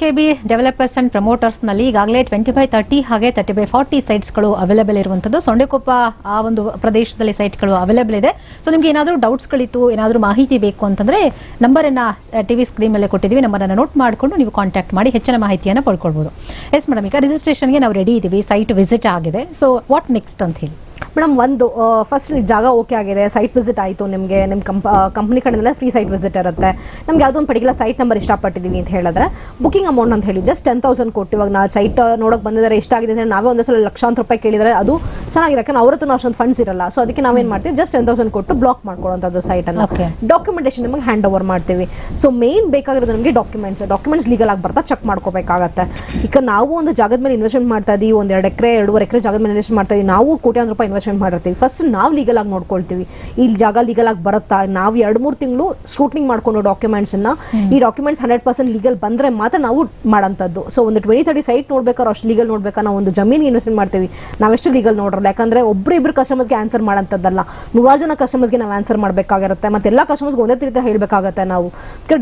K B developers and ಪ್ರಮೋಟರ್ಸ್ನಲ್ಲಿ ಈಗಾಗಲೇ twenty by thirty ಹಾಗೆ ತರ್ಟಿ ಬೈ ಫಾರ್ಟಿ ಸೈಟ್ಸ್ಗಳು ಅವೈಲೇಬಲ್ ಇರುವಂಥದ್ದು. ಸೊಂಡೆಕೊಪ್ಪ ಆ ಒಂದು ಪ್ರದೇಶದಲ್ಲಿ ಸೈಟ್ಗಳು ಅವೈಲೇಬಲ್ ಇದೆ. ಸೊ ನಿಮಗೆ ಏನಾದರೂ ಡೌಟ್ಸ್ಗಳಿತ್ತು ಏನಾದರೂ ಮಾಹಿತಿ ಬೇಕು ಅಂತಂದರೆ ನಂಬರನ್ನು ಟಿ ವಿ ಸ್ಕ್ರೀನ್ ಮೇಲೆ ಕೊಟ್ಟಿದ್ದೀವಿ. ನಂಬರನ್ನು ನೋಟ್ ಮಾಡಿಕೊಂಡು ನೀವು ಕಾಂಟ್ಯಾಕ್ಟ್ ಮಾಡಿ, ಹೆಚ್ಚಿನ ಮಾಹಿತಿಯನ್ನು ಪಡ್ಕೊಳ್ಬೋದು. ಎಸ್ ಮೇಡಮ್ ಈಗ ರಿಜಿಸ್ಟ್ರೇಷನ್ಗೆ ನಾವು ರೆಡಿ ಇದ್ದೀವಿ. ಸೈಟ್ ವಿಸಿಟ್ ಆಗಿದೆ. ಸೊ ವಾಟ್ ನೆಕ್ಸ್ಟ್ ಅಂತ ಹೇಳಿ. ಮೇಡಮ್ ಒಂದು ಫಸ್ಟ್ ಜಾಗ ಓಕೆ ಆಗಿದೆ ಸೈಟ್ ವಿಸಿಟ್ ಆಯಿತು ನಿಮಗೆ ನಿಮ್ಮ ಕಂಪ ಕಂಪ್ನಿ ಕಡೆಯಿಂದ ಫ್ರೀ ಸೈಟ್ ವಿಸಿಟ್ ಇರುತ್ತೆ. ನಮ್ಗೆ ಯಾವುದೋ ಒಂದು ಪರ್ಟಿಕ್ಯುಲರ್ ಸೈಟ್ ನಂಬರ್ ಇಷ್ಟಪಟ್ಟಿದ್ದೀವಿ ಅಂತ ಹೇಳಿದ್ರೆ ಬುಕಿಂಗ್ ಅಮೌಂಟ್ ಅಂತ ಹೇಳಿ ಜಸ್ಟ್ ಟೆನ್ ತೌಸಂಡ್ ಕೊಟ್ಟು ಇವಾಗ ನಾವು ಸೈಟ್ ನೋಡೋಕೆ ಬಂದಿದ್ದಾರೆ ಇಷ್ಟ ಆಗಿದೆ ಅಂದರೆ ನಾವೇ ಒಂದೇ ಸಲ ಲಕ್ಷಾಂತರ ರೂಪಾಯಿ ಕೇಳಿದರೆ ಅದು ಚೆನ್ನಾಗಿರಕ್ಕೆ ನಾವು ಅವ್ರ ಹತ್ರ ಅಷ್ಟೊಂದು ಫಂಡ್ಸ್ ಇರಲ್ಲ. ಸೊ ಅದಕ್ಕೆ ನಾವೇನು ಮಾಡ್ತೀವಿ ಜಸ್ಟ್ ಟೆನ್ ತೌಸಂಡ್ ಕೊಟ್ಟು ಬ್ಲಾಕ್ ಮಾಡ್ಕೊಳ್ಳೋಂಥದ್ದು ಸೈಟನ್ನು. ಡಾಕ್ಯುಮೆಂಟೇಷನ್ ನಿಮಗೆ ಹ್ಯಾಂಡ್ ಓವರ್ ಮಾಡ್ತೀವಿ. ಸೊ ಮೇನ್ ಬೇಕಾಗಿರೋದು ನಮಗೆ ಡಾಕ್ಯುಮೆಂಟ್ಸ್ ಡಾಕ್ಯುಮೆಂಟ್ಸ್ ಲೀಗಲ್ ಆಗಿ ಬರ್ತಾ ಚೆಕ್ ಮಾಡ್ಕೋಬೇಕಾಗತ್ತೆ. ಈಗ ನಾವು ಒಂದು ಜಾಗದ ಮೇಲೆ ಇನ್ವೆಸ್ಟ್ಮೆಂಟ್ ಮಾಡ್ತಾ ಇದೀವಿ ಒಂದು ಎರಡು ಎಕರೆ ಎರಡೂವರೆ ಎಕರೆ ಜಾಗದ ಮೇಲೆ ಇನ್ವೆಸ್ಟ್ ಮಾಡ್ತಾ ಇದೀವಿ ನಾವು ಕೋಟ್ಯಾಂತರ ರೂಪಾಯಿ ಇನ್ವೆಸ್ಟ್ಮೆಂಟ್ ಮಾಡಿರ್ತೀವಿ. ಫಸ್ಟ್ ನಾವು ಲೀಗಲ್ ಆಗಿ ನೋಡ್ಕೊಳ್ತೀವಿ. ಈ ಜಾಗ ಲೀಗಲ್ ಆಗಿ ಬರುತ್ತಾ? ನಾವು ಎರಡು ಮೂರು ತಿಂಗಳು ಸ್ಕ್ರೂಟ್ನಿಂಗ್ ಮಾಡ್ಕೊಂಡು ಡಾಕ್ಯುಮೆಂಟ್ಸ್ ಅನ್ನ ಈ ಡಾಕ್ಯುಮೆಂಟ್ಸ್ ಹಂಡ್ರೆಡ್ ಪರ್ಸೆಂಟ್ ಲೀಗಲ್ ಬಂದ್ರೆ ಮಾತ್ರ ನಾವು ಮಾಡೋಂಥದ್ದು ಸೊ ಒಂದು ಟ್ವೆಂಟಿ ತರ್ಟಿ ಸೈಟ್ ನೋಡ್ಬೇಕಾದ್ರೆ ಅಷ್ಟು ಲೀಗಲ್ ನೋಡ್ಬೇಕಾ? ನಾವು ಒಂದು ಜಮೀನಿಗೆ ಇನ್ವೆಸ್ಟ್ಮೆಂಟ್ ಮಾಡ್ತೀವಿ. ನಾವೆಷ್ಟು ಲೀಗಲ್ ನೋಡ್ರಲ್ಲ? ಯಾಕಂದ್ರೆ ಒಬ್ರು ಇಬ್ರು ಕಸ್ಟಮರ್ಸ್ಗೆ ಆನ್ಸರ್ ಮಾಡೋಂಥದ್ದಲ್ಲ ನೂರಾರು ಜನ ಕಸ್ಟಮರ್ಸ್ಗೆ ನಾವು ಆನ್ಸರ್ ಮಾಡಬೇಕಾಗಿರುತ್ತೆ. ಮತ್ತೆ ಎಲ್ಲ ಕಸ್ಟಮರ್ಸ್ಗೆ ಒಂದೇ ರೀತಿ ಹೇಳಬೇಕಾಗತ್ತೆ ನಾವು.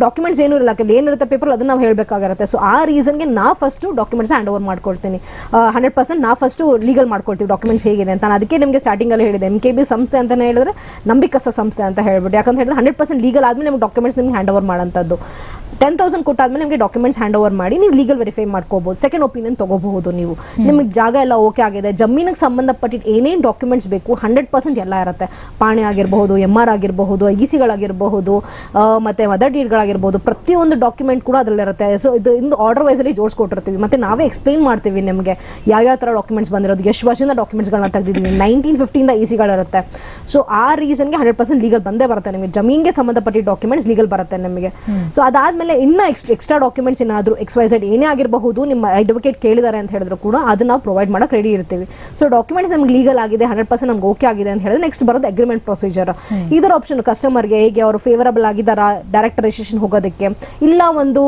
ಡಾಕ್ಯುಮೆಂಟ್ಸ್ ಏನೂ ಇರಲ್ಲ. ಕೆಲವು ಏನಿರುತ್ತೆ ಪೇಪರ್ ಅದನ್ನ ನಾವು ಹೇಳಬೇಕಾಗಿರುತ್ತೆ. ಸೊ ಆ ರೀಸನ್ಗೆ ನಾ ಫಸ್ಟ್ ಡಾಕ್ಯುಮೆಂಟ್ಸ್ ಹ್ಯಾಂಡ್ ಓವರ್ ಮಾಡ್ಕೊಳ್ತೀನಿ. ಹಂಡ್ರೆಡ್ ಪರ್ಸೆಂಟ್ ನಾ ಫಸ್ಟ್ ಲೀಗಲ್ ಮಾಡ್ಕೊಳ್ತೀವಿ. ಡಾಕ್ಯುಮೆಂಟ್ಸ್ ಹೇಗಿದೆ ಅಂತ. ನಾನು ಅದಕ್ಕೆ ನಿಮಗೆ ಸ್ಟಾರ್ಟಿಂಗಲ್ಲಿ ಹೇಳಿದೆ. ಎಂ ಕೆ ಬಿ ಸಂಸ್ಥೆ ಅಂತಲೇ ಹೇಳಿದ್ರೆ ನಂಬಿಕಸ್ಥ ಸಂಸ್ಥೆ ಅಂತ ಹೇಳ್ಬಿಟ್ಟು. ಯಾಕಂತ ಹೇಳಿದ್ರೆ ಹಂಡ್ರೆಡ್ ಪರ್ಸೆಂಟ್ ಲೀಗಲ್ ಆದಮೇಲೆ ನಿಮ್ಗೆ ಡಾಕ್ಯುಮೆಂಟ್ಸ್ ನಿಮ್ಗೆ ಹ್ಯಾಂಡ್ ಓವರ್ ಮಾಡೋಂಥದ್ದು ಟೆನ್ ತೌಸಂಡ್ ಕೊಟ್ಟಾದ್ಮೇಲೆ ನಿಮಗೆ ಡಾಕ್ಯುಮೆಂಟ್ಸ್ ಹ್ಯಾಂಡ್ ಓವರ್ ಮಾಡಿ ನೀವು ಲೀಗಲ್ ವೆರಿಫೈ ಮಾಡ್ಕೋಬಹುದು ಸೆಕೆಂಡ್ ಒಪಿನಿಯನ್ ತಗೋಬಹುದು ನೀವು. ನಿಮಗೆ ಜಾಗ ಎಲ್ಲ ಓಕೆ ಆಗಿದೆ. ಜಮೀನಿಗೆ ಸಂಬಂಧಪಟ್ಟಿದ್ದು ಏನೇನು ಡಾಕ್ಯುಮೆಂಟ್ಸ್ ಬೇಕು ಹಂಡ್ರೆಡ್ ಪರ್ಸೆಂಟ್ ಎಲ್ಲ ಇರುತ್ತೆ. ಪಾಣಿ ಆಗಿರಬಹುದು ಎಂ ಆರ್ ಆಗಿರಬಹುದು ಐ ಸಿಗಳಾಗಿರಬಹುದು ಮತ್ತೆ ಮದರ್ ಡೀಡ್ಗಳಾಗಿರ್ಬೋದು ಪ್ರತಿಯೊಂದು ಡಾಕ್ಯುಮೆಂಟ್ ಕೂಡ ಅದರಲ್ಲಿರುತ್ತೆ ಸೊ ಇದು ಇಂದು ಆರ್ಡರ್ ವೈಸಲ್ಲಿ ಜೋಡಿಸ್ಕೊಟ್ಟಿರ್ತೀವಿ ಮತ್ತೆ ನಾವೇ ಎಕ್ಸ್ಪ್ಲೈನ್ ಮಾಡ್ತೀವಿ ನಿಮಗೆ ಯಾವ್ಯಾವ ಥರ ಡಾಕ್ಯುಮೆಂಟ್ಸ್ ಬಂದಿರೋದು ಎಷ್ಟು ವರ್ಷದಿಂದ ಡಾಕ್ಯುಮೆಂಟ್ಸ್ಗಳನ್ನ ತೆಗೆದಿದ್ದೀವಿ ನೈನ್ಟೀನ್ ಫಿಫ್ಟಿಯಿಂದ ಇ ಸಿಗಳಿರುತ್ತೆ ಸೊ ಆ ರೀಸನ್ಗೆ ಹಂಡ್ರೆಡ್ ಪರ್ಸೆಂಟ್ ಲೀಗಲ್ ಬಂದೇ ಬರುತ್ತೆ ನಿಮಗೆ. ಜಮೀನ್ಗೆ ಸಂಬಂಧಪಟ್ಟ ಡಾಕ್ಯುಮೆಂಟ್ಸ್ ಲೀಗಲ್ ಬರುತ್ತೆ ನಿಮಗೆ. ಸೊ ಅದಾದ್ಮೇಲೆ ಇನ್ನ ಎಕ್ಸ್ಟ್ ಎಕ್ಸ್ಟ್ರಾ ಡಾಕ್ಯುಮೆಂಟ್ಸ್ ಏನಾದರೂ ಎಕ್ಸ್ ವೈ ಝೆಡ್ ಏನೇ ಆಗಿರಬಹುದು ನಿಮ್ಮ ಅಡ್ವೊಕೇಟ್ ಕೇಳಿದ್ದಾರೆ ಅಂತ ಹೇಳಿದ್ರು ಕೂಡ ಅದನ್ನ ನಾವು ಪ್ರೊವೈಡ್ ಮಾಡಕ್ಕೆ ರೆಡಿ ಇರ್ತೀವಿ. ಸೊ ಡಾಕ್ಯುಮೆಂಟ್ಸ್ ನಮ್ಗೆ ಲೀಗಲ್ ಆಗಿದೆ ಹಂಡ್ರೆಡ್ ಪರ್ಸೆಂಟ್ ನಮ್ಗೆ ಓಕೆ ಆಗಿದೆ ಅಂತ ಹೇಳಿದ್ರೆ ನೆಕ್ಸ್ಟ್ ಬರೋದು ಅಗ್ರಿಮೆಂಟ್ ಪ್ರೊಸೀಜರ್ ಇದರ ಆಪ್ಷನ್ ಕಸ್ಟಮರ್ಗೆ ಹೇಗೆ ಅವರು ಫೇವರಬಲ್ ಆಗಿದ್ದಾರಾ ಡೈರೆಕ್ಟ್ ರಿಜಿಸ್ಟ್ರೇಷನ್ ಹೋಗೋದಕ್ಕೆ? ಇಲ್ಲ ಒಂದು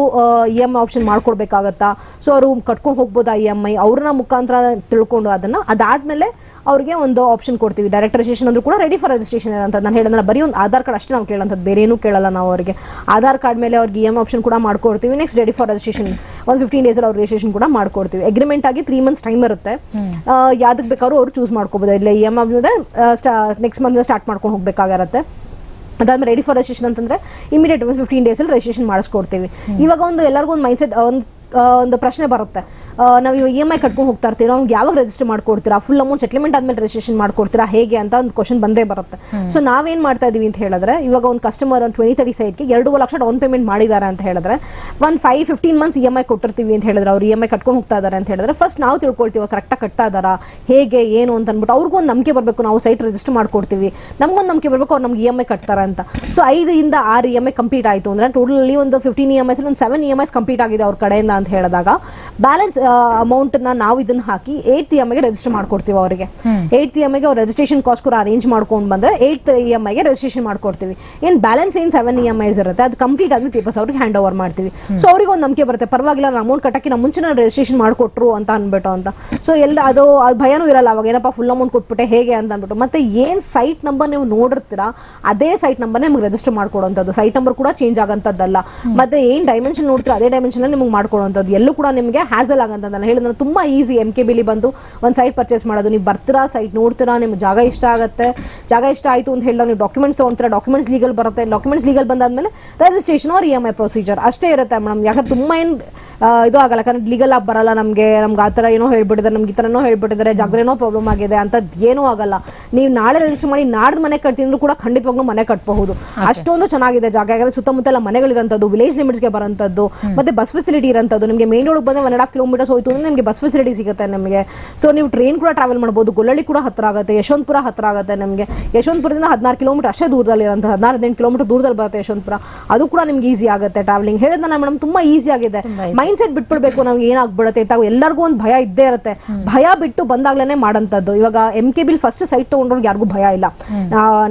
ಇ ಎಂ ಐ ಆಪ್ಷನ್ ಮಾಡ್ಕೊಡ್ಬೇಕಾಗತ್ತಾ? ಸೊ ಅವರು ಕಟ್ಕೊಂಡು ಹೋಗ್ಬೋದಾ ಇ ಎಂ ಐ ಅವ್ರನ್ನ ಮುಖಾಂತರ ತಿಳ್ಕೊಂಡು ಅದನ್ನ ಅದಾದ್ಮೇಲೆ ಅವ್ರಿಗೆ ಒಂದು ಆಪ್ಷನ್ ಕೊಡ್ತೀವಿ. ಡೈರೆಕ್ಟ್ ರಿಜಿಸ್ಟ್ರೇಷನ್ ಅಂದ್ರೂ ಕೂಡ ರೆಡಿ ಫಾರ್ ರಿಜಿಸ್ಟ್ರೇಷನ್ ಅಂತ ನಾನು ಹೇಳಿದ್ರೆ ಬರೀ ಒಂದು ಆಧಾರ್ ಕಾರ್ಡ್ ಅಷ್ಟೇ ನಾವು ಕೇಳೋಂಥದ್ದು. ಬೇರೆ ಏನೂ ಕೇಳಲ್ಲ ನಾವು ಅವರಿಗೆ. ಆಧಾರ್ ಕಾರ್ಡ್ ಮೇಲೆ ಅವ್ರಿಗೆ ಇ ಎಂ ಆಪ್ಷನ್ ಕೂಡ ಮಾಡ್ಕೊಡ್ತೀವಿ. ನೆಕ್ಸ್ಟ್ ರೆಡಿ ಫಾರ್ ರಿಜಿಸ್ಟ್ರೇಷನ್ ಒಂದು ಫಿಫ್ಟೀನ್ ಡೇಸ್ ಅವ್ರು ರಿಜಿಸ್ಟ್ರೇಷನ್ ಕೂಡ ಮಾಡ್ಕೊಡ್ತೀವಿ. ಅಗ್ರಿಮೆಂಟ್ ಆಗಿ ತ್ರೀ ಮಂತ್ಸ್ ಟೈಮ್ ಇರುತ್ತೆ. ಯಾವ್ದಕ್ಕೆ ಬೇಕಾದ್ರೂ ಅವ್ರು ಚೂಸ್ ಮಾಡ್ಕೋಬೋದು. ಇಲ್ಲ ಇ ಎಂ ಅಂದ್ರೆ ನೆಕ್ಸ್ಟ್ ಮಂತ್ ಸ್ಟಾರ್ಟ್ ಮಾಡ್ಕೊಂಡು ಹೋಗಬೇಕಾಗಿರುತ್ತೆ. ಅದಾದ್ಮೇಲೆ ರೆಡಿ ಫಾರ್ ರಿಜಿಸ್ಟ್ರೇಷನ್ ಅಂತಂದ್ರೆ ಇಮಿಡಿಯೇಟ್ ಫಿಫ್ಟೀನ್ ಅಲ್ಲಿ ರಿಜಿಸ್ಟ್ರೇಷನ್ ಮಾಡಿಸ್ಕೊಡ್ತೀವಿ. ಇವಾಗ ಒಂದು ಎಲ್ಲರಿಗೂ ಒಂದು ಮೈಂಡ್ಸೆಟ್ ಒಂದು ಒಂದು ಪ್ರಶ್ನೆ ಬರುತ್ತೆ. ನಾವು ಇವಾಗ ಇ ಎಂ ಐ ಕಟ್ಕೊಂಡು ಹೋಗ್ತಾ ಇರ್ತೀವಿ ನಮ್ಗೆ ಯಾವಾಗ ರಿಜಿಸ್ಟರ್ ಮಾಡ್ಕೊಡ್ತೀರಾ? ಫುಲ್ ಅಮೌಂಟ್ ಸೆಟ್ಲ್ಮೆಂಟ್ ಆದ್ಮೇಲೆ ರಿಜಿಸ್ಟ್ರೇಷನ್ ಮಾಡ್ಕೊಡ್ತೀರಾ? ಹೇಗೆ ಅಂತ ಒಂದು ಕ್ವಶನ್ ಬಂದೇ ಬರುತ್ತೆ. ಸೊ ನಾವೇನು ಮಾಡ್ತಾ ಇದೀವಿ ಅಂತ ಹೇಳಿದ್ರೆ ಇವಾಗ ಒಂದು ಕಸ್ಟಮರ್ ಒಂದು ಟ್ವೆಂಟಿ ತರ್ಟಿ ಸೈಡ್ಗೆ ಎರಡು ಲಕ್ಷ ಡೌನ್ ಪೇಮೆಂಟ್ ಮಾಡಿದ್ದಾರೆ ಅಂತ ಹೇಳಿದ್ರೆ ಒಂದು five fifteen months E M I ಕೊಟ್ಟಿರ್ತೀವಿ ಅಂತ ಹೇಳಿದ್ರೆ ಅವ್ರು ಇ ಎಂ ಐ ಕಟ್ಕೊಂಡು ಹೋಗ್ತಾ ಇದ್ದಾರೆ ಅಂತ ಹೇಳಿದ್ರೆ ಫಸ್ಟ್ ನಾವು ತಿಳ್ಕೊಳ್ತೀವಿ ಕರೆಕ್ಟಾಗಿ ಕಟ್ತಾ ಇದ್ದಾರಾ ಹೇಗೆ ಏನು ಅಂತ ಅಂದ್ಬಿಟ್ಟು ಅವ್ರಿಗೊಂದು ನಂಬಿಕೆ ಬರಬೇಕು ನಾವು ಸೈಟ್ ರಿಜಿಸ್ಟರ್ ಮಾಡ್ಕೊಡ್ತೀವಿ. ನಮ್ಗೊಂದು ನಂಬಿಕೆ ಬರಬೇಕು ಅವ್ರು ನಮ್ಗೆ ಇ ಎಂ ಐ ಕಟ್ತಾರೆ ಅಂತ. ಸೊ ಐದರಿಂದ ಆರು ಇ ಎಂ ಐ ಕಂಪ್ಲೀಟ್ ಆಯಿತು ಅಂದ್ರೆ ಟೋಟಲಿ ಒಂದು ಫಿಫ್ಟೀನ್ ಇ ಎಂ ಐಸ್ ಒಂದು seven E M I's complete ಆಗಿದೆ ಅವ್ರ ಕಡೆಯಿಂದ ಅಂತ ಹೇಳಿದಾಗ ಬ್ಯಾಲೆನ್ಸ್ ಅಮೌಂಟ್ನ ನಾವು ಇದನ್ನ ಹಾಕಿ ಏಟ್ ಇ ಎಂ ಐಗೆ ರಿಜಿಸ್ಟರ್ ಮಾಡ್ಕೊಡ್ತೀವಿ ಅವರಿಗೆ. ಏಟ್ ಇ ಎಂ ಐಗೆ ಅವ್ರು ರಿಜಿಸ್ಟ್ರೇಷನ್ ಕಾಸ್ಟ್ ಕೂಡ ಅರೇಂಜ್ ಮಾಡ್ಕೊಂಡು ಬಂದ್ರೆ ಏಟ್ ಇ ಎಂ ಐಗೆ ರಿಜಿಸ್ಟ್ರೇಷನ್ ಮಾಡ್ಕೊಡ್ತೀವಿ. ಏನು ಬ್ಯಾಲೆನ್ಸ್ ಏನ್ ಸೆವೆನ್ ಇ ಎಂ ಐಸ್ ಇರುತ್ತೆ ಅದು ಕಂಪ್ಲೀಟ್ ಆದ್ಮೇಲೆ ಪೇಪರ್ಸ್ ಅವ್ರಿಗೆ ಹ್ಯಾಂಡ್ ಓವರ್ ಮಾಡ್ತೀವಿ ಸೊ ಅವ್ರಿಗೆ ಒಂದು ನಂಬಿಕೆ ಬರುತ್ತೆ ಪರವಾಗಿಲ್ಲ ನಾನು ಅಮೌಂಟ್ ಕಟ್ಟಕ್ಕೆ ನಮ್ಮ ಮುಂಚೆ ರಿಜಿಸ್ಟ್ರೇಷನ್ ಮಾಡಿಕೊಟ್ರು ಅಂತ ಅನ್ಬಿಟ್ಟು ಅಂತ. ಸೊ ಎಲ್ಲ ಅದು ಭಯನೂ ಇರಲ್ಲ ಅವಾಗ ಏನಪ್ಪ ಫುಲ್ ಅಮೌಂಟ್ ಕೊಟ್ಬಿಟ್ಟೆ ಹೇಗೆ ಅಂತ ಅಂದ್ಬಿಟ್ಟು ಮತ್ತೆ ಏನು ಸೈಟ್ ನಂಬರ್ ನೀವು ನೋಡಿರ್ತೀರಾ ಅದೇ ಸೈಟ್ ನಂಬರ್ ನಿಮ್ಗೆ ರಿಜಿಸ್ಟರ್ ಮಾಡ್ಕೊಡೋಂಥದ್ದು. ಸೈಟ್ ನಂಬರ್ ಕೂಡ ಚೇಂಜ್ ಆಗಂತದ್ದಲ್ಲ ಮತ್ತೆ ಏನು ಡೈಮೆನ್ಷನ್ ನೋಡ್ತೀರಾ ಅದೇ ಡೈಮೆನ್ಷನ್ ನಿಮ್ಗೆ ಮಾಡ್ಕೊಡೋಂಥದ್ದು ಎಲ್ಲೂ ಕೂಡ ನಿಮಗೆ ಹ್ಯಾಸಲ್ ಆಗಂತಂದಲ್ಲ ಹೇಳಿದ್ರೆ ತುಂಬಾ ಈಸಿ ಎಂ ಕೆ ಬಿಲಿ ಬಂದು ಒಂದು ಸೈಟ್ ಪರ್ಚೇಸ್ ಮಾಡೋದು. ನೀವು ಬರ್ತೀರಾ ಸೈಟ್ ನೋಡ್ತೀರಾ ನಿಮ್ಗೆ ಜಾಗ ಇಷ್ಟ ಆಗುತ್ತೆ. ಜಾಗ ಇಷ್ಟ ಆಯಿತು ಅಂತ ಹೇಳಿದಾಗ ನೀವು ಡಾಕ್ಯುಮೆಂಟ್ಸ್ ತೊಗೊಂತೀರಾ ಡಾಕ್ಯುಮೆಂಟ್ಸ್ ಲೀಗಲ್ ಬರುತ್ತೆ. ಡಾಕ್ಯುಮೆಂಟ್ಸ್ ಲೀಗಲ್ ಬಂದಾದ್ಮೇಲೆ ರಿಜಿಸ್ಟ್ರೇಷನ್ ಅವ್ರ ಇ ಎಂ ಐ ಪ್ರೊಸೀಜರ್ ಅಷ್ಟೇ ಇರುತ್ತೆ ಮೇಡಮ್ ಯಾಕಂದ್ರೆ ತುಂಬ ಏನು ಇದು ಆಗಲ್ಲ. ಯಾಕಂದ್ರೆ ಲೀಗಲ್ ಆಗಿ ಬರಲ್ಲ ನಮಗೆ. ನಮ್ಗೆ ಆ ಥರ ಏನೋ ಹೇಳ್ಬಿಟ್ಟಿದ್ದಾರೆ ನಮ್ಗೆ ಈ ಥರನೋ ಹೇಳ್ಬಿಟ್ಟಿದ್ದಾರೆ ಜಾಗರೇನೋ ಪ್ರಾಬ್ಲಮ್ ಆಗಿದೆ ಅಂತದ್ದು ಏನೂ ಆಗಲ್ಲ. ನೀವು ನಾಳೆ ರಿಜಿಸ್ಟರ್ ಮಾಡಿ ನಾಡ್ದು ಮನೆ ಕಟ್ತಿದ್ರು ಕೂಡ ಖಂಡಿತವಾಗ್ಲೂ ಮನೆ ಕಟ್ಟಬಹುದು ಅಷ್ಟೊಂದು ಚೆನ್ನಾಗಿದೆ ಜಾಗ. ಯಾಕಂದ್ರೆ ಸುತ್ತಮುತ್ತ ಎಲ್ಲ ಮನೆಗಳಿರೋಂಥದ್ದು ವಿಲೇಜ್ ಲಿಮಿಟ್ಸ್ಗೆ ಬರೋಂಥದ್ದು ಮತ್ತೆ ಬಸ್ ಫೆಸಿಲಿಟಿ ಇರೋಂಥದ್ದು ನಿಮಗೆ ಮೇನ್ ರೋಡ್ ಬಂದರೆ ಒನ್ ಆ್ಯಂಡ್ ಹಾಫ್ ಕಿಲೋಮೀಟರ್ಸ್ ಹೋಯ್ತು ಅಂದರೆ ನಿಮಗೆ ಬಸ್ ಫೆಸಿಲಿಟಿ ಸಿಗುತ್ತೆ ನಮಗೆ. ಸೊ ನೀವು ಟ್ರೈನ್ ಕೂಡ ಟ್ರಾವೆಲ್ ಮಾಡ್ಬೋದು. ಗೊಲ್ಲಳ್ಳಿ ಕೂಡ ಹತ್ರ ಆಗುತ್ತೆ. ಯಶವಂತಪುರ ಹತ್ರ ಆಗುತ್ತೆ ನಮಗೆ. ಯಶವಂತಪುರದಿಂದ ಹದಿನಾರು ಕಿಲೋಮೀಟರ್ ಅಷ್ಟೇ ದೂರದಲ್ಲಿ ಇರೋಂಥ ಹದಿನಾರು ಹದಿನೆಂಟು ಕಿಲೋಮೀಟರ್ ದೂರದಲ್ಲಿ ಬರುತ್ತೆ ಯಶವಂತಪುರ. ಅದು ಕೂಡ ನಿಮ್ಗೆ ಈಸಿ ಆಗುತ್ತೆ ಟ್ರಾವೆಲಿಂಗ್ ಹೇಳಿದ್ನ ಮೇಡಮ್ ತುಂಬಾ ಈಸಿ ಆಗಿದೆ. ಮೈಂಡ್ ಸೆಟ್ ಬಿಟ್ಬಿಡ್ಬೇಕು ನಮ್ಗೆ ಏನಾಗ್ಬಿಡುತ್ತೆ. ತಾವು ಎಲ್ಲರಿಗೂ ಒಂದು ಭಯ ಇದ್ದೇ ಇರುತ್ತೆ. ಭಯ ಬಿಟ್ಟು ಬಂದಾಗ್ಲೇ ಮಾಡೋಂಥದ್ದು. ಇವಾಗ M K bill first site ತಗೊಂಡ್ರಿಗೆ ಯಾರಿಗೂ ಭಯ ಇಲ್ಲ.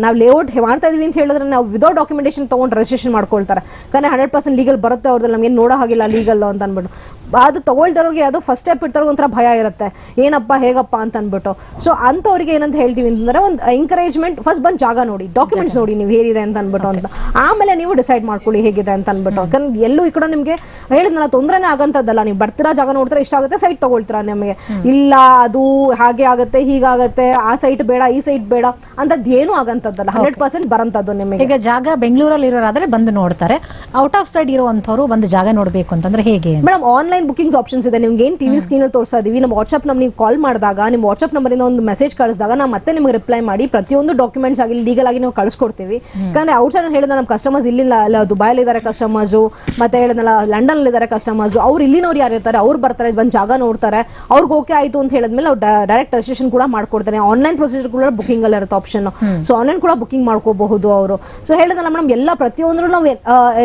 ನಾವು ಲೇಔಟ್ ಮಾಡ್ತಾ ಇದೀವಿ ಅಂತ ಹೇಳಿದ್ರೆ ನಾವು ವಿದೌಟ್ ಡಾಕ್ಯುಮೆಂಟೇಷನ್ ತಗೊಂಡು ರಿಜಿಸ್ಟ್ರೇಷನ್ ಮಾಡ್ಕೊಳ್ತಾರೆ. ಯಾಕಂದ್ರೆ ಹಂಡ್ರೆಡ್ ಪರ್ಸೆಂಟ್ ಲೀಗಲ್ ಬರುತ್ತೆ ಅವ್ರದ್ದು. ನಮ್ಗೆ ನೋಡೋ ಹಾಗಿಲ್ಲ ಲೀಗಲ್ ಅಂತ ಅಂದ್ಬಿಟ್ಟು ಅದು ತಗೊಳ್ದವ್ರಿಗೆ ಅದು ಫಸ್ಟ್ ಸ್ಟೆಪ್ ಇಡ್ತಾರೋ ಒಂಥರ ಭಯ ಇರುತ್ತೆ. ಏನಪ್ಪ ಹೇಗಪ್ಪ ಅಂತ ಅಂದ್ಬಿಟ್ಟು ಸೊ ಅಂಥವ್ರಿಗೆ ಏನಂತ ಹೇಳ್ತೀವಿ ಅಂತಂದ್ರೆ ಒಂದು ಎಂಕರೇಜ್ಮೆಂಟ್ ಫಸ್ಟ್ ಬಂದು ಜಾಗ ನೋಡಿ ಡಾಕ್ಯುಮೆಂಟ್ಸ್ ನೋಡಿ ನೀವು ಹೇರಿದೆ ಅಂತ ಅಂದ್ಬಿಟ್ಟು ಅಂತ. ಆಮೇಲೆ ನೀವು ಡಿಸೈಡ್ ಮಾಡ್ಕೊಳ್ಳಿ ಹೇಗಿದೆ ಅಂತ ಅಂದ್ಬಿಟ್ಟು ಯಾಕಂದ್ರೆ ಎಲ್ಲೂ ಈ ಕಡೆ ನಿಮಗೆ ಹೇಳಿದ್ನಲ್ಲ ತೊಂದರೆನೇ ಆಗಂತದ್ದಲ್ಲ ನೀವು ಬರ್ತೀರಾ ಜಾಗ ನೋಡ್ತೀರಾ ಇಷ್ಟ ಆಗುತ್ತೆ ಸೈಟ್ ತೊಗೊಳ್ತೀರಾ ನಿಮಗೆ. ಇಲ್ಲ ಅದು ಹಾಗೆ ಆಗುತ್ತೆ ಹೀಗಾಗುತ್ತೆ ಆ ಸೈಟ್ ಬೇಡ ಈ ಸೈಟ್ ಬೇಡ ಅಂತದ್ದು ಏನೂ ಆಗಂತದ್ದಲ್ಲ ಹಂಡ್ರೆಡ್ ಪರ್ಸೆಂಟ್ ಬರಂತದ್ದು ನಿಮಗೆ. ಈಗ ಜಾಗ ಬೆಂಗಳೂರಲ್ಲಿ ಇರೋರಾದ್ರೆ ಬಂದು ನೋಡ್ತಾರೆ. ಔಟ್ ಆಫ್ ಸೈಡ್ ಇರುವಂಥವ್ರು ಬಂದು ಜಾಗ ನೋಡ್ಬೇಕು ಅಂತಂದ್ರೆ ಹೇಗೆ? ಮೇಡಮ್ ಆನ್ಲೈನ್ ಬುಕಿಂಗ್ಸ್ ಆಪ್ಷನ್ಸ್ ಇದೆ. ನಿಮ್ಗೆ ಏನು ಟಿವಿ ಸ್ಕ್ರೀನ್ ಅಲ್ಲಿ ತೋರಿಸ್ತಾ ಇದೀವಿ? ನಮ್ಮ ವಾಟ್ಸ್ಆಪ್ ನಮ್ಗೆ ನೀವು ಕಾಲ್ ಮಾಡಿದಾಗ ನಿಮ್ಮ ವಾಟ್ಸ್ಆಪ್ ನಂಬರಿಂದ ಒಂದು ಮೆಸೇಜ್ ಕಳಿಸಿದಾಗ ನಾವು ಮತ್ತೆ ನಿಮ್ಗೆ ರಿಪ್ಲೈ ಮಾಡಿ ಪ್ರತಿಯೊಂದು ಡಾಕ್ಯುಮೆಂಟ್ಸ್ ಆಗಿ ಲೀಗಲ್ ಆಗಿ ನಾವು ಕಳಿಸ್ಕೊಡ್ತೀವಿ. ಯಾಕಂದ್ರೆ ಔಟ್ ಸೈಡ್ ಹೇಳಿದ ನಮ್ಮ ಕಸ್ಟಮರ್ಸ್ ಇಲ್ಲಿ ಅಲ್ಲ ದುಬೈಲಿ ಇದ್ದಾರೆ ಕಸ್ಟಮರ್ಸು ಮತ್ತೆ ಹೇಳಿದ್ನಲ್ಲ ಲಂಡನ್ ಇದ್ದಾರೆ ಕಸ್ಟಮರ್ಸ್ ಅವ್ರು ಇಲ್ಲಿನವ್ರು ಯಾರು ಇರ್ತಾರೆ? ಅವ್ರು ಬರ್ತಾರೆ ಬಂದು ಜಾಗ ನೋಡ್ತಾರೆ. ಅವ್ರಿಗೆ ಓಕೆ ಆಯ್ತು ಅಂತ ಹೇಳಿದ್ಮೇಲೆ ಅವ್ರು ಡೈರೆಕ್ಟ್ ರಿಜಿಸ್ಟ್ರೇಷನ್ ಕೂಡ ಮಾಡ್ಕೊಡ್ತಾರೆ. ಆನ್ಲೈನ್ ಪ್ರೊಸೀಜರ್ ಕೂಡ ಬುಕಿಂಗ್ ಅಲ್ಲಿ ಇರುತ್ತೆ ಆಪ್ಷನ್ ಸೊ ಆನ್ಲೈನ್ ಕೂಡ ಬುಕಿಂಗ್ ಮಾಡ್ಕೋಬಹುದು ಅವರು. ಸೊ ಹೇಳಿದ್ನಲ್ಲ ಮೇಡಮ್ ಎಲ್ಲ ಪ್ರತಿಯೊಂದ್ರು ನಾವು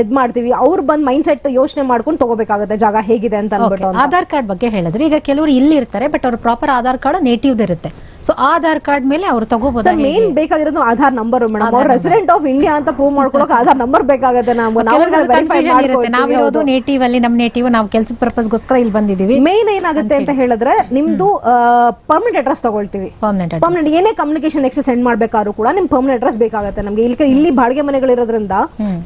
ಇದು ಮಾಡ್ತೀವಿ. ಅವ್ರು ಬಂದು ಮೈಂಡ್ ಸೆಟ್ ಯೋಚನೆ ಮಾಡ್ಕೊಂಡು ತಗೋಬೇಕಾಗುತ್ತೆ. ಜಾಗ ಹೇಗಿದೆ ಅಂತ ಅನ್ಬಿಟ್ಟು ಆಧಾರ್ ಕಾರ್ಡ್ ಬಗ್ಗೆ ಹೇಳಿದ್ರೆ ಈಗ ಕೆಲವರು ಇಲ್ಲಿ ಇರ್ತಾರೆ ಬಟ್ ಅವ್ರ ಪ್ರಾಪರ್ ಆಧಾರ್ ಕಾರ್ಡ್ ನೇಟಿವ್ ಇರುತ್ತೆ. ಸೊ ಆಧಾರ್ ಕಾರ್ಡ್ ಮೇಲೆ ಅವ್ರು ತಗೋಬಹುದು ಸರ್ ಮೇನ್ ಬೇಕಾಗಿರೋದು ಆಧಾರ್ ನಂಬರ್ ಮೇಡಮ್. ಅವ್ರು ರೆಸಿಡೆಂಟ್ ಆಫ್ ಇಂಡಿಯಾ ಅಂತ ಪ್ರೂವ್ ಮಾಡ್ಕೊಳಕ್ ಆಧಾರ್ ನಂಬರ್ ಬೇಕಾಗುತ್ತೆ ನಾವು ಕನ್ಫ್ಯೂಷನ್ ಇರುತ್ತೆ. ನಾವಿರೋದು ನೇಟಿವ್ ಅಲ್ಲಿ ನಮ್ ನೇಟಿವ್ ನಾವು ಕೆಲಸದ ಪರ್ಪಸ್ಗೋಸ್ಕರ ಇಲ್ಲಿ ಬಂದಿದೀವಿ ಮೇನ್ ಏನಾಗುತ್ತೆ ಅಂತ ಹೇಳಿದ್ರೆ ನಿಮ್ದು ಪರ್ಮನೆಂಟ್ ಅಡ್ರೆಸ್ ತಗೊಳ್ತೀವಿ. ಪರ್ಮನೆಂಟ್ ಪರ್ಮನೆಂಟ್ ಏನೇ ಕಮ್ಯುನಿಕೇಶನ್ ನೆಕ್ಸ್ಟ್ ಸೆಂಡ್ ಮಾಡ್ಬೇಕಾದ್ರೂ ಕೂಡ ನಿಮ್ ಪರ್ಮನೆಂಟ್ ಅಡ್ರೆಸ್ ಬೇಕಾಗುತ್ತೆ ನಮಗೆ. ಇಲ್ಲಿ ಇಲ್ಲಿ ಬಾಡಿಗೆ ಮನೆಗಳಿರೋದ್ರಿಂದ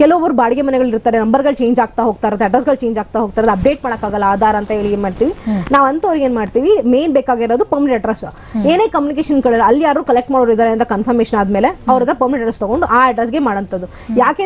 ಕೆಲವೊಬ್ಬರು ಬಾಡಿಗೆ ಮನೆಗಳು ಇರ್ತಾರೆ ನಂಬರ್ಗಳು ಚೇಂಜ್ ಆಗ್ತಾ ಹೋಗ್ತಾ ಇರುತ್ತೆ ಅಡ್ರೆಸ್ಗಳು ಚೇಂಜ್ ಆಗ್ತಾ ಹೋಗ್ತಾ ಇರೋದು ಅಪ್ಡೇಟ್ ಮಾಡಕ್ಕಾಗಲ್ಲ ಆಧಾರ್ ಅಂತ ಹೇಳಿ ಏನ್ ಮಾಡ್ತೀವಿ? ನಾವು ಅಂತವ್ರಿಗೆ ಏನ್ ಮಾಡ್ತೀವಿ? ಮೇನ್ ಬೇಕಾಗಿರೋದು ಪರ್ಮನೆಂಟ್ ಅಡ್ರೆಸ್ ಏನೇ ಕಮ್ಯುನಿಕೇಶನ್ ಅಲ್ಲಿ ಯಾರು ಕಲೆಕ್ಟ್ ಮಾಡೋರು ಇದ್ದಾರೆ ಅಂತ ಕನ್ಫರ್ಮೇಶನ್ ಆದ್ಮೇಲೆ ಅವ್ರ ಹತ್ರ ಪರ್ಮನೆಂಟ್ ಅಡ್ರೆಸ್ ತಗೊಂಡು ಆ ಅಡ್ರೆಸ್ಗೆ ಮಾಡಂತದ್ದು. ಯಾಕೆ